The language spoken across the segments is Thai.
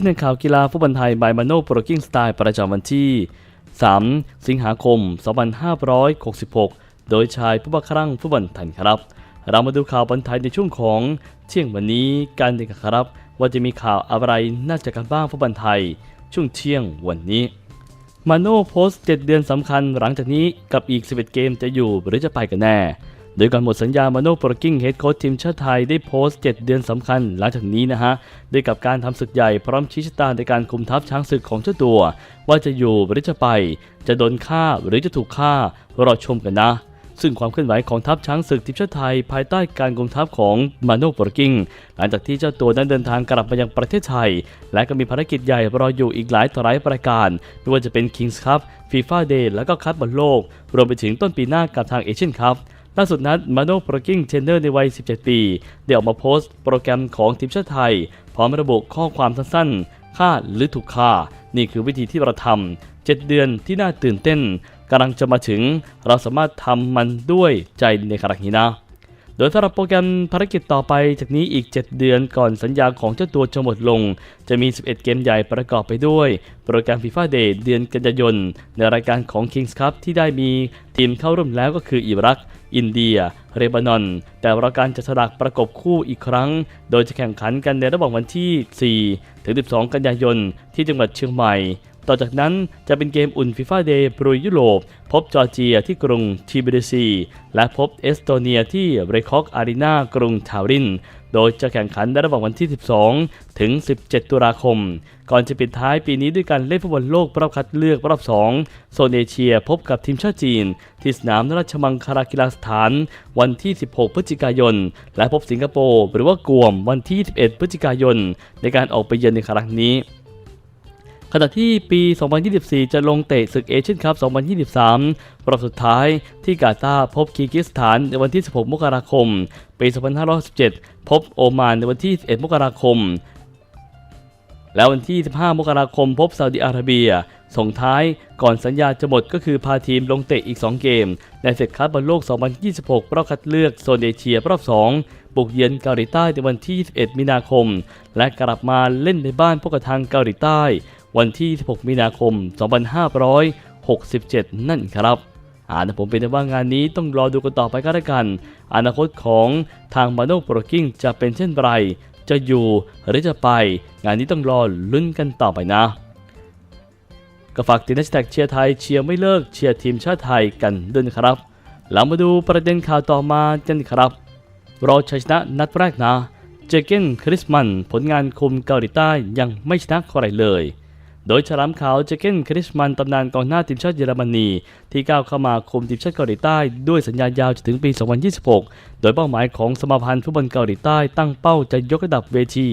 ที่นักข่าวกีฬาฟุตบอลไทยบายมาโนโปรกิ้งสไตล์ประจำวันที่ 3 สิงหาคม 2566 โดยชายผู้บัครั่งฟุตบอลไทยครับ เรามาดูข่าวบอลไทยในช่วงของเที่ยงวันนี้กันดีกว่าครับ ว่าจะมีข่าวอะไรน่าจะกันบ้างฟุตบอลไทย ช่วงเที่ยงวันนี้มาโน่โพสต์ 7 เดือนสำคัญหลังจากนี้กับอีก 11 เกมจะอยู่หรือจะไปกันแน่ โดยก่อนหมดสัญญามาโนโปรกิ้งเฮดโค้ชทีมชาติไทยได้โพสต์ 7 เดือนสำคัญหลังจากนี้นะฮะด้วยกับการทำศึกใหญ่พร้อมชี้ชะตาในการคุมทัพช้างศึกของเจ้าตัว ว่าจะอยู่หรือจะไป จะโดนฆ่าหรือจะถูกฆ่ารอชมกันนะซึ่งความเคลื่อนไหวของทัพช้างศึกทีมชาติไทย ภายใต้การกุมทัพของมาโนโปรกิ้งหลังจากที่เจ้าตัวนั้นเดินทางกลับมายังประเทศไทย และก็มีภารกิจใหญ่รออยู่อีกหลายต่อหลายประการไม่ว่าจะเป็น Kings Cup FIFA Day แล้วก็คัพบอลโลก รวมไปถึงต้นปีหน้ากับทางเอเชียนคัพ ล่าสุดนั้นมาโน่โปรกิ้งเทรนเนอร์ในวัย 17 ปีได้ออกมาโพสต์โปรแกรมของทีมชาติไทย พร้อมระบุข้อความสั้นๆฆ่าหรือถูกฆ่า นี่คือวิธีที่เราทำ7 เดือนที่น่าตื่นเต้นกำลังจะมาถึง เราสามารถทำมันด้วยใจในครั้งนี้นะ โดยสำหรับโปรแกรมภารกิจต่อไปจากนี้อีก 7 เดือนก่อนสัญญาของเจ้าตัวจะหมดลง จะมี 11 เกมใหญ่ประกอบไปด้วย โปรแกรม FIFA Day เดือนกันยายน ในรายการของ Kings Cup ที่ได้มีทีมเข้าร่วมแล้วก็คืออิรัก อินเดีย เรบานอน แต่รายการจะสลักประกบคู่อีกครั้ง โดยจะแข่งขันกันในระหว่างวันที่ 4 ถึง 12 กันยายนที่จังหวัดเชียงใหม่ ต่อจากนั้นจะเป็นเกมอุ่นฟีฟ่าเดย์ปรุยยุโรป พบจอร์เจียที่กรุงทีบิลิซี และพบเอสโตเนียที่เรคอกอารีนากรุงทาวริน โดยจะแข่งขันในระหว่างวันที่ 12 ถึง 17 ตุลาคม ก่อนจะปิดท้ายปีนี้ด้วยการเล่นฟุตบอลโลกรอบคัดเลือกรอบ 2 โซนเอเชียพบกับทีมชาติจีน ที่สนามราชมังคลากีฬาสถาน วันที่ 16 พฤศจิกายน และพบสิงคโปร์หรือว่ากวมวันที่ 21 พฤศจิกายน ในการออกไปเยือนในครั้งนี้ ขณะที่ปี 2024 จะลงเตะศึกเอเชียนคัพ 2023 รอบสุดท้ายที่กาตาร์พบคีร์กิสถานในวันที่ 16 มกราคม ปี 2517พบโอมานในวันที่ 11 มกราคม แล้ววันที่ 15 มกราคม พบซาอุดิอาระเบีย ส่งท้ายก่อนสัญญาจะหมดก็คือพาทีมลงเตะอีก 2 เกม ในศึกคัพบอลโลก 2026 รอบคัดเลือกโซนเอเชียรอบ 2บุกเยือนเกาหลีใต้ในวันที่ 21 มีนาคม และกลับมาเล่นในบ้านพวกบทางเกาหลีใต้ วันที่ 16 มีนาคม 2567 นั่นครับอ่านะผมเป็นแต่ว่างานนี้ต้องรอดูกันต่อไปก็แล้วกัน อนาคตของทางมาโนโปรกิ้งจะเป็นเช่นไร จะอยู่หรือจะไป งานนี้ต้องรอลุ้นกันต่อไปนะก็ฝากติดแฮชแท็กเชียร์ไทยเชียร์ไม่เลิกเชียร์ทีมชาติไทยกันด้วยครับ เรามาดูประเด็นข่าวต่อมากันครับรอชัยชนะนัดแรกนะ เจเกนคริสมันผลงานคุมเกาหลีใต้ยังไม่ชนะใครเลย โดยฉลามขาวเจเกนคริสมันตำนานกองหน้าทีมชาติเยอรมนี ที่ก้าวเข้ามาคุมทีมชาติเกาหลีใต้ ด้วยสัญญายาวจนถึงปี 2026 โดยเป้าหมายของสมาพันธ์ฟุตบอลเกาหลีใต้ตั้งเป้าจะยกระดับเวที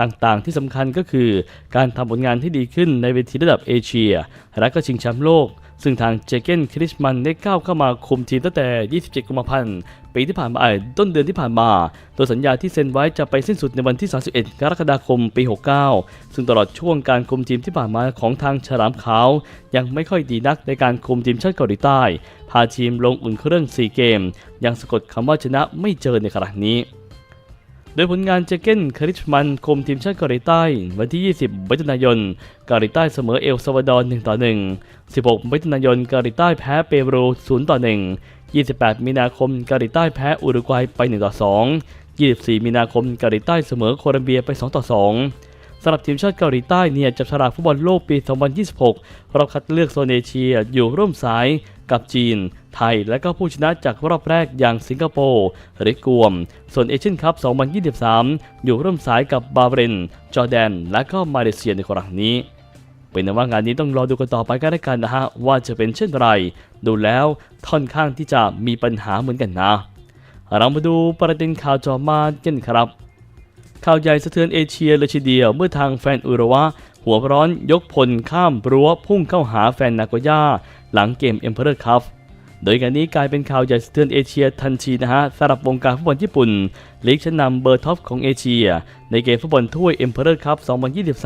ต่างๆ ที่สำคัญก็คือ การทำผลงานที่ดีขึ้นในเวทีระดับเอเชีย และก็ชิงแชมป์โลก ซึ่งทางเจเกนคริสมันได้ก้าวเข้ามาคุมทีมตั้งแต่ 27 กุมภาพันธ์ปีที่ผ่านมาต้นเดือนที่ผ่านมา โดยสัญญาที่เซ็นไว้จะไปสิ้นสุดในวันที่ 31 กรกฎาคม ปี 69 ซึ่งตลอดช่วงการคุมทีมที่ผ่านมาของทางฉลามขาว ยังไม่ค่อยดีนักในการคุมทีมชาติเกาหลีใต้ พาทีมลงอุ่นเครื่อง 4 เกม ยังสะกดคำว่าชนะไม่เจอในครั้งนี้ โดยผลงานเจเกนคริชมันคุมทีมชาติเกาหลีใต้ วันที่ 20 มิถุนายน เกาหลีใต้เสมอเอลซาวาดอร์1ต่อ1 16 มิถุนายนเกาหลีใต้แพ้เปรู0ต่อ1 28 มีนาคมเกาหลีใต้แพ้อุรุกวัยไป1ต่อ2 24 มีนาคมเกาหลีใต้เสมอโคลอมเบียไป2ต่อ2 สำหรับทีมชาติเกาหลีใต้เนี่ยจับฉลากฟุตบอลโลกปี 2026 รอบคัดเลือกโซนเอเชียอยู่ร่วมสายกับจีน ไทย และก็ผู้ชนะจากรอบแรกอย่างสิงคโปร์หรือกวม ส่วนเอเชียนคัพ 2023 อยู่ร่วมสายกับบาเรน จอร์แดน และก็มาเลเซียในครั้งนี้เป็นนว่างานนี้ต้องรอดูกันต่อไปกันแล้วกันนะฮะว่าจะเป็นเช่นไร ดูแล้วค่อนข้างที่จะมีปัญหาเหมือนกันนะ เรามาดูประเด็นข่าวจอมากันครับ ข่าวใหญ่สะเทือนเอเชียเลยทีเดียวเมื่อทางแฟนอุระวะ หัวร้อนยกพลข้ามรั้วพุ่งเข้าหาแฟนนาโกย่า หลังเกม Emperor Cup โดยการนี้กลายเป็นข่าวใหญ่สะเทือนเอเชียทันทีนะฮะสำหรับวงการฟุตบอลญี่ปุ่นลีกชั้นนำเบอร์ท็อปของเอเชีย ในเกมฟุตบอลถ้วย Emperor Cup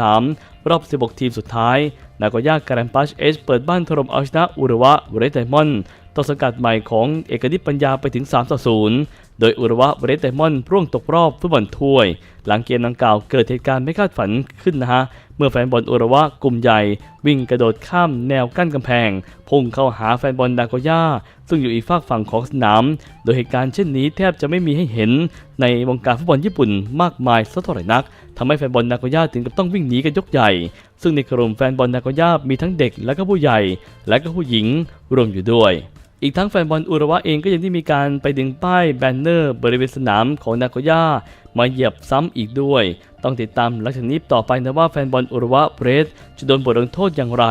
2023 รอบ 16 ทีมสุดท้าย นาโกย่าการันปัชเอชเปิดบ้านถล่มเอาชนะอุระวะเรดไดมอนด์ต้นสังกัดใหม่ของเอกนิตปัญญาไปถึง3ต่อ0 โดยอุระวะเบรดไดมอนด์ร่วงตกรอบฟุตบอลถ้วย หลังเกมดังกล่าวเกิดเหตุการณ์ไม่คาดฝันขึ้นนะฮะ เมื่อแฟนบอลอุระวะกลุ่มใหญ่ วิ่งกระโดดข้ามแนวกั้นกำแพง พุ่งเข้าหาแฟนบอลดาโกย่าซึ่งอยู่อีกฝากฝั่งของสนาม โดยเหตุการณ์เช่นนี้แทบจะไม่มีให้เห็นในวงการฟุตบอลญี่ปุ่นมากมายสักเท่าไหร่นักทำให้แฟนบอลนาโกย่าถึงกับต้องวิ่งหนีกันยกใหญ่ ซึ่งในกลุ่มแฟนบอลนาโกย่ามีทั้งเด็กและก็ผู้ใหญ่ และก็ผู้หญิงรวมอยู่ด้วย อีกทั้งแฟนบอลอุระวะเองก็ยังได้มีการไปดึงป้ายแบนเนอร์ บริเวณสนามของนาโกย่ามาเหยียบซ้ำอีกด้วย ต้องติดตามหลังจากนี้ต่อไปนะว่าแฟนบอลอุระวะเบรสจะโดนบทลงโทษอย่างไร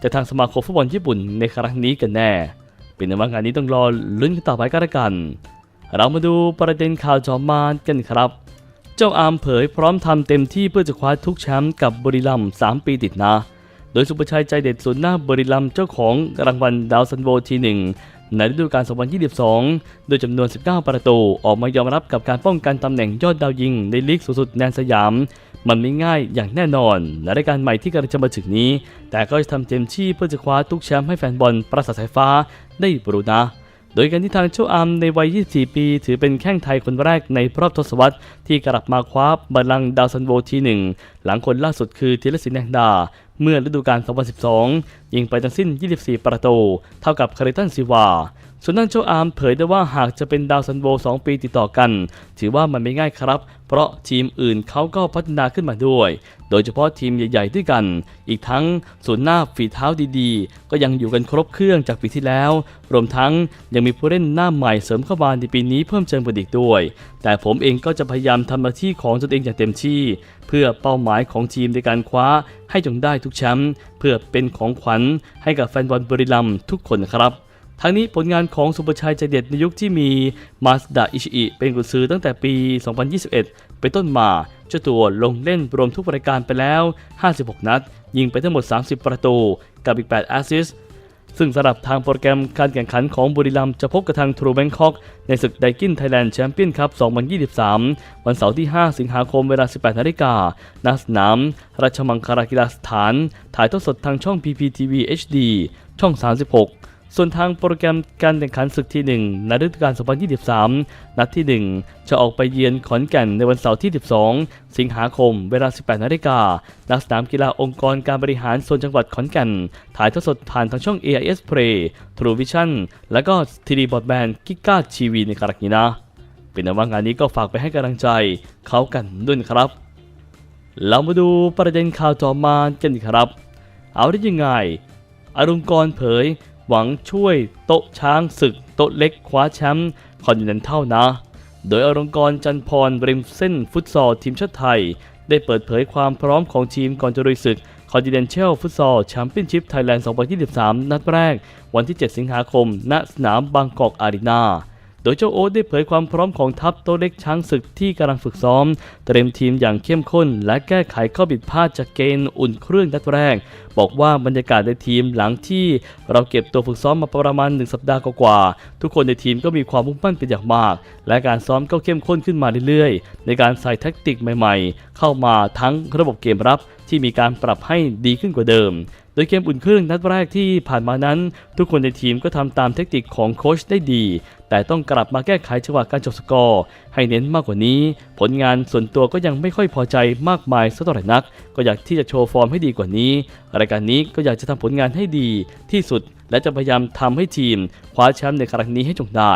จากทางสมาคมฟุตบอลญี่ปุ่นในครั้งนี้กันแน่ เป็นว่างานนี้ต้องรอลุ้นกันต่อไปก็แล้วกัน เรามาดูประเด็นข่าวจอมมานกันครับ เจ้าอามเผยพร้อมทำเต็มที่เพื่อจะคว้าทุกแชมป์กับบริลัมย์3ปีติดนะ โดยสุประชัยใจเด็ดศูนหน้าบริลัมย์เจ้าของรางวัลดาวซันโวทีหนึ่ง ในฤดูกาล 2022 โดยจำนวน 19 ประตู ออกมายอมรับกับการป้องกันตำแหน่งยอดดาวยิงในลีกสูงสุดแดนสยาม มันไม่ง่ายอย่างแน่นอนในรายการใหม่ที่กำลังจะมาถึงนี้ แต่ก็จะทำเต็มที่เพื่อจะคว้าทุกแชมป์ให้แฟนบอลปราสาทสายฟ้าได้บรูนะ โดยการที่ทางเจ้าอามในวัย 24 ปี ถือเป็นแข้งไทยคนแรกในรอบทศวรรษที่กลับมาคว้าบัลลังก์ดาวซันโวทีหนึ่งหลังคนล่าสุดคือธีรศิลป์แดงดา เมื่อฤดูกาล 2012 ยิงไปทั้งสิ้น 24 ประตู เท่ากับคาริตันซิวา ส่วนด้านเจ้าอาร์มเผยได้ว่าหากจะเป็นดาวซันโว2 ปีติดต่อกัน ถือว่ามันไม่ง่ายครับ เพราะทีมอื่นเขาก็พัฒนาขึ้นมาด้วย โดยเฉพาะทีมใหญ่ ๆ ด้วยกัน อีกทั้งส่วนหน้าฝีเท้าดีๆ ก็ยังอยู่กันครบเครื่องจากปีที่แล้ว รวมทั้งยังมีผู้เล่นหน้าใหม่เสริมเข้ามาในปีนี้เพิ่มเติมกันอีกด้วย แต่ผมเองก็จะพยายามทำหน้าที่ของตนเองอย่างเต็มที่ เพื่อเป้าหมายของทีมในการคว้าให้จงได้ทุกแชมป์เพื่อเป็นของขวัญให้กับแฟนบอลบริลัมย์ทุกคนครับ ทั้งนี้ผลงานของสุประชัยใจเด็ดในยุคที่มีมาสดาอิชิอิเป็นกุญซือตั้งแต่ปี 2021 เป็นต้นมาเจ้าตัวลงเล่นรวมทุกรายการไปแล้ว 56 นัด ยิงไปทั้งหมด 30 ประตู กับอีก 8 แอสซิสต์ซึ่งสำหรับทางโปรแกรมการแข่งขันของบุรีรัมย์จะพบกับทางทรูแบงคอกในศึกไดกินไทยแลนด์แชมเปี้ยนคัพ 2023 วันเสาร์ที่ 5 สิงหาคมเวลา 18 นาฬิกาณสนาม ราชมังคลากีฬาสถาน ถ่ายทอดสดทางช่อง PPTV HD ช่อง 36 ส่วนทางโปรแกรมการแข่งขันศึกที่ 1 ในฤดูกาล 2023 นัดที่ 1 จะออกไปเยือนขอนแก่นในวันเสาร์ที่ 12 สิงหาคม เวลา 18 นาฬิกาณสนามกีฬาองค์กรการบริหารส่วนจังหวัดขอนแก่น ถ่ายทอดสดผ่านทางช่อง AIS Play True Vision และก็ทีดีบอดแบนกิก้าทีวีในครั้งนี้นะ เป็นว่างานนี้ก็ฝากไปให้กำลังใจเขากันด้วยครับ เรามาดูประเด็นข่าวต่อมากันดีครับ เอาได้ยังไงอรุณกรเผย หวังช่วยโต๊ะช้างศึกโต๊ะเล็กคว้าแชมป์คอนติเนนทัลนะ โดยอรุณกรจันทร์พรริมเส้นฟุตซอลทีมชาติไทย ได้เปิดเผยความพร้อมของทีมก่อนจะลุยศึกคอนติเนนทัลฟุตซอลแชมเปี้ยนชิพไทยแลนด์ 2023 นัดแรก วันที่ 7 สิงหาคม ณ สนามบางกอกอารีนาโดยเจ้าโอ๊ตได้เผยความพร้อมของทัพโต๊ะเล็กช้างศึกที่กำลังฝึกซ้อม เตรียมทีมอย่างเข้มข้น และแก้ไขข้อผิดพลาดจากเกณฑ์อุ่นเครื่องนัดแรก บอกว่าบรรยากาศในทีมหลังที่เราเก็บตัวฝึกซ้อมมาประมาณ 1 สัปดาห์กว่าๆทุกคนในทีมก็มีความมุ่งมั่นเป็นอย่างมาก และการซ้อมก็เข้มข้นขึ้นมาเรื่อยๆ ในการใส่แท็กติกใหม่ๆ เข้ามาทั้งระบบเกมรับที่มีการปรับให้ดีขึ้นกว่าเดิม โดยเกมอุ่นเครื่องนัดแรกที่ผ่านมานั้น ทุกคนในทีมก็ทำตามเทคนิคของโค้ชได้ดี แต่ต้องกลับมาแก้ไขจังหวะการจบสกอร์ ให้เน้นมากกว่านี้ ผลงานส่วนตัวก็ยังไม่ค่อยพอใจมากมายสักเท่าไหร่นัก ก็อยากที่จะโชว์ฟอร์มให้ดีกว่านี้รายการนี้ก็อยากจะทำผลงานให้ดีที่สุด และจะพยายามทำให้ทีมคว้าแชมป์ในครั้งนี้ให้จงได้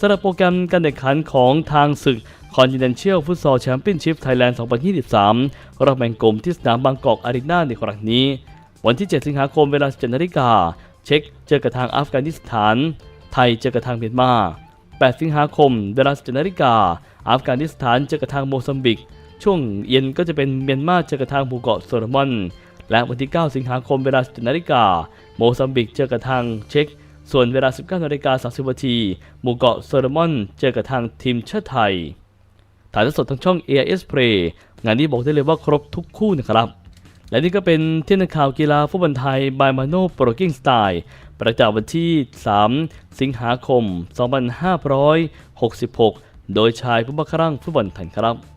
สำหรับโปรแกรมการแข่งขันของทางศึก Continental Futsal Championship Thailand 2023 รอบแบ่งกลุ่มที่สนามบางกอกอารีนาในครั้งนี้ วันที่ 7 สิงหาคมเวลา 17นาฬิกา เช็กเจอกับทางอัฟกานิสถาน ไทยเจอกับทางเมียนมา 8 สิงหาคมเวลา 17นาฬิกา อัฟกานิสถานเจอกับทางโมซัมบิก ช่วงเย็นก็จะเป็นเมียนมาเจอกับทางหมู่เกาะโซโลมอน และวันที่ 9 สิงหาคมเวลา 17นาฬิกาโมซัมบิกเจอกับทางเช็กส่วนเวลา 19นาฬิกา30นาทีหมู่เกาะโซโลมอนเจอกับทางทีมชาติไทย ถ่ายทอดสดทางช่อง AIS Play งานนี้บอกได้เลยว่าครบทุกคู่นะครับ และนี่ก็เป็นเที่ยงข่าวกีฬาฟุตบอลไทยบายมาโนโปรกิ้งสไตล์ประจำวันที่ 3 สิงหาคม 2566 โดยชายผู้บังคับฟุตบอลไทยครับ